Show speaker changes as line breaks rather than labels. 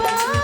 পারে